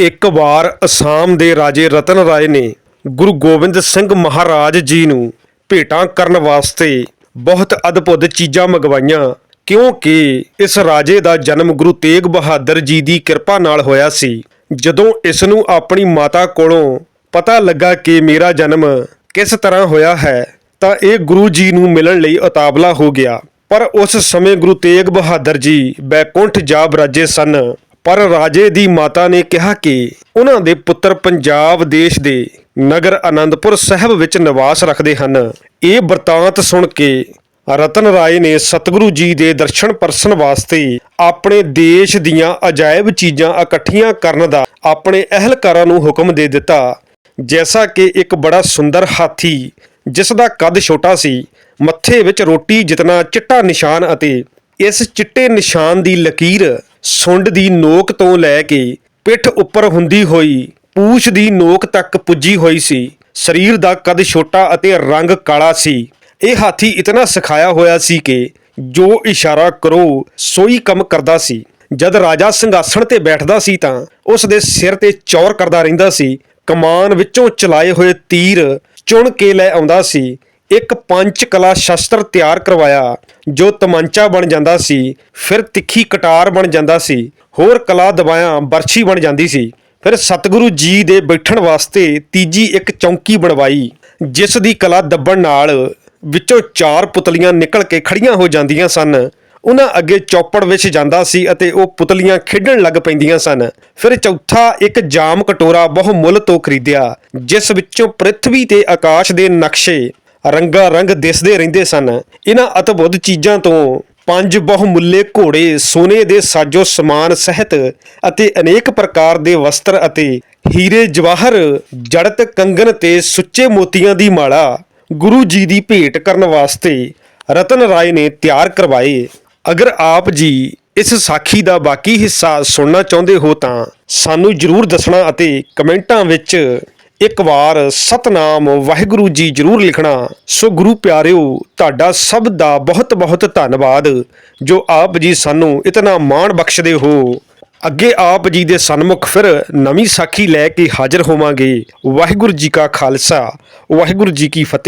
ਇੱਕ ਵਾਰ ਅਸਾਮ ਦੇ ਰਾਜੇ ਰਤਨ ਰਾਏ ਨੇ ਗੁਰੂ ਗੋਬਿੰਦ ਸਿੰਘ ਮਹਾਰਾਜ ਜੀ ਨੂੰ ਭੇਟਾਂ ਕਰਨ ਵਾਸਤੇ ਬਹੁਤ ਅਦਭੁਤ ਚੀਜ਼ਾਂ ਮੰਗਵਾਈਆਂ, ਕਿਉਂਕਿ ਇਸ ਰਾਜੇ ਦਾ ਜਨਮ ਗੁਰੂ ਤੇਗ ਬਹਾਦਰ ਜੀ ਦੀ ਕਿਰਪਾ ਨਾਲ ਹੋਇਆ ਸੀ। ਜਦੋਂ ਇਸ ਨੂੰ ਆਪਣੀ ਮਾਤਾ ਕੋਲੋਂ ਪਤਾ ਲੱਗਾ ਕਿ ਮੇਰਾ ਜਨਮ ਕਿਸ ਤਰ੍ਹਾਂ ਹੋਇਆ ਹੈ, ਤਾਂ ਇਹ ਗੁਰੂ ਜੀ ਨੂੰ ਮਿਲਣ ਲਈ ਉਤਾਵਲਾ ਹੋ ਗਿਆ। ਪਰ ਉਸ ਸਮੇਂ ਗੁਰੂ ਤੇਗ ਬਹਾਦਰ ਜੀ ਬੈਕੁੰਠ ਜਾ ਬਰਾਜੇ ਸਨ। ਪਰ ਰਾਜੇ ਦੀ ਮਾਤਾ ਨੇ ਕਿਹਾ ਕਿ ਉਹਨਾਂ ਦੇ ਪੁੱਤਰ ਪੰਜਾਬ ਦੇਸ਼ ਦੇ ਨਗਰ ਆਨੰਦਪੁਰ ਸਾਹਿਬ ਵਿੱਚ ਨਿਵਾਸ ਰੱਖਦੇ ਹਨ। ਇਹ ਵਰਤਾਂਤ ਸੁਣ ਕੇ ਰਤਨ ਰਾਏ ਨੇ ਸਤਿਗੁਰੂ ਜੀ ਦੇ ਦਰਸ਼ਨ ਪਰਸਨ ਵਾਸਤੇ ਆਪਣੇ ਦੇਸ਼ ਦੀਆਂ ਅਜਾਇਬ ਚੀਜ਼ਾਂ ਇਕੱਠੀਆਂ ਕਰਨ ਦਾ ਆਪਣੇ ਅਹਿਲਕਾਰਾਂ ਨੂੰ ਹੁਕਮ ਦੇ ਦਿੱਤਾ। ਜੈਸਾ ਕਿ ਇੱਕ ਬੜਾ ਸੁੰਦਰ ਹਾਥੀ, ਜਿਸ ਦਾ ਕੱਦ ਛੋਟਾ ਸੀ, ਮੱਥੇ ਵਿੱਚ ਰੋਟੀ ਜਿਤਨਾ ਚਿੱਟਾ ਨਿਸ਼ਾਨ ਅਤੇ ਇਸ ਚਿੱਟੇ ਨਿਸ਼ਾਨ ਦੀ ਲਕੀਰ ਸੁੰਡ ਦੀ ਨੋਕ ਤੋਂ ਲੈ ਕੇ ਪਿੱਠ ਉੱਪਰ ਹੁੰਦੀ ਹੋਈ, ਪੂਛ ਦੀ ਨੋਕ ਤੱਕ ਪੁੱਜੀ ਹੋਈ ਸੀ। ਸਰੀਰ ਦਾ ਕੱਦ ਛੋਟਾ ਅਤੇ ਰੰਗ ਕਾਲਾ ਸੀ। ਇਹ ਹਾਥੀ ਇਤਨਾ ਸਿਖਾਇਆ ਹੋਇਆ ਸੀ ਕਿ ਜੋ ਇਸ਼ਾਰਾ ਕਰੋ, ਸੋਈ ਕੰਮ ਕਰਦਾ ਸੀ। ਜਦ ਰਾਜਾ ਸਿੰਘਾਸਣ ਤੇ ਬੈਠਦਾ ਸੀ ਤਾਂ ਉਸ ਦੇ ਸਿਰ ਤੇ ਚੌਰ ਕਰਦਾ ਰਹਿੰਦਾ ਸੀ। ਕਮਾਨ ਵਿੱਚੋਂ ਚਲਾਏ ਹੋਏ ਤੀਰ ਚੁਣ ਕੇ ਲੈ ਆਉਂਦਾ ਸੀ। ਇੱਕ ਪੰਚ ਕਲਾ ਸ਼ਸਤਰ ਤਿਆਰ ਕਰਵਾਇਆ, ਜੋ ਤਮੰਚਾ ਬਣ ਜਾਂਦਾ ਸੀ, ਫਿਰ ਤਿੱਖੀ ਕਟਾਰ ਬਣ ਜਾਂਦਾ ਸੀ, ਹੋਰ ਕਲਾ ਦਬਾਇਆ ਬਰਛੀ ਬਣ ਜਾਂਦੀ ਸੀ। ਫਿਰ ਸਤਿਗੁਰੂ ਜੀ ਦੇ ਬੈਠਣ ਵਾਸਤੇ ਤੀਜੀ ਇੱਕ ਚੌਂਕੀ ਬਣਵਾਈ, ਜਿਸ ਦੀ ਕਲਾ ਦੱਬਣ ਨਾਲ ਵਿੱਚੋਂ ਚਾਰ ਪੁਤਲੀਆਂ ਨਿਕਲ ਕੇ ਖੜੀਆਂ ਹੋ ਜਾਂਦੀਆਂ ਸਨ। ਉਹਨਾਂ ਅੱਗੇ ਚੌਪੜ ਵਿੱਚ ਜਾਂਦਾ ਸੀ ਅਤੇ ਉਹ ਪੁਤਲੀਆਂ ਖੇਡਣ ਲੱਗ ਪੈਂਦੀਆਂ ਸਨ। ਫਿਰ ਚੌਥਾ ਇੱਕ ਜਾਮ ਕਟੋਰਾ ਬਹੁ ਮੁੱਲ ਤੋਂ ਖਰੀਦਿਆ, ਜਿਸ ਵਿੱਚੋਂ ਪ੍ਰithvi ਤੇ ਆਕਾਸ਼ ਦੇ ਨਕਸ਼ੇ ਰੰਗਾ ਰੰਗ ਦਿਸਦੇ ਰਹਿੰਦੇ ਸਨ। ਇਹਨਾਂ ਅਤਬੁੱਧ ਚੀਜ਼ਾਂ ਤੋਂ ਪੰਜ ਬਹੁਮੁੱਲੇ ਘੋੜੇ, ਸੋਨੇ ਦੇ ਸਾਜੋ ਸਮਾਨ ਸਹਿਤ ਅਤੇ ਅਨੇਕ ਪ੍ਰਕਾਰ ਦੇ ਵਸਤਰ ਅਤੇ ਹੀਰੇ ਜਵਾਹਰ, ਜੜਤ ਕੰਗਨ ਤੇ ਸੁੱਚੇ ਮੋਤੀਆਂ ਦੀ ਮਾਲਾ ਗੁਰੂ ਜੀ ਦੀ ਭੇਟ ਕਰਨ ਵਾਸਤੇ ਰਤਨ ਰਾਏ ਨੇ ਤਿਆਰ ਕਰਵਾਏ। ਅਗਰ ਆਪ ਜੀ ਇਸ ਸਾਖੀ ਦਾ ਬਾਕੀ ਹਿੱਸਾ ਸੁਣਨਾ ਚਾਹੁੰਦੇ ਹੋ ਤਾਂ ਸਾਨੂੰ ਜਰੂਰ ਦੱਸਣਾ ਅਤੇ ਕਮੈਂਟਾਂ ਵਿੱਚ ਇੱਕ ਵਾਰ ਸਤਨਾਮ ਵਾਹਿਗੁਰੂ ਜੀ ਜਰੂਰ ਲਿਖਣਾ, ਸੋ ਗੁਰੂ ਪਿਆਰਿਓ, ਤੁਹਾਡਾ ਸਭ ਦਾ ਬਹੁਤ ਬਹੁਤ ਧੰਨਵਾਦ, ਜੋ ਆਪ ਜੀ ਸਾਨੂੰ ਇਤਨਾ ਮਾਣ ਬਖਸ਼ਦੇ ਹੋ। ਅੱਗੇ ਆਪ ਜੀ ਦੇ ਸਨਮੁਖ ਫਿਰ ਨਵੀਂ ਸਾਖੀ ਲੈ ਕੇ ਹਾਜ਼ਰ ਹੋਵਾਂਗੇ। ਵਾਹਿਗੁਰੂ ਜੀ ਕਾ ਖਾਲਸਾ, ਵਾਹਿਗੁਰੂ ਜੀ ਕੀ ਫਤਿਹ।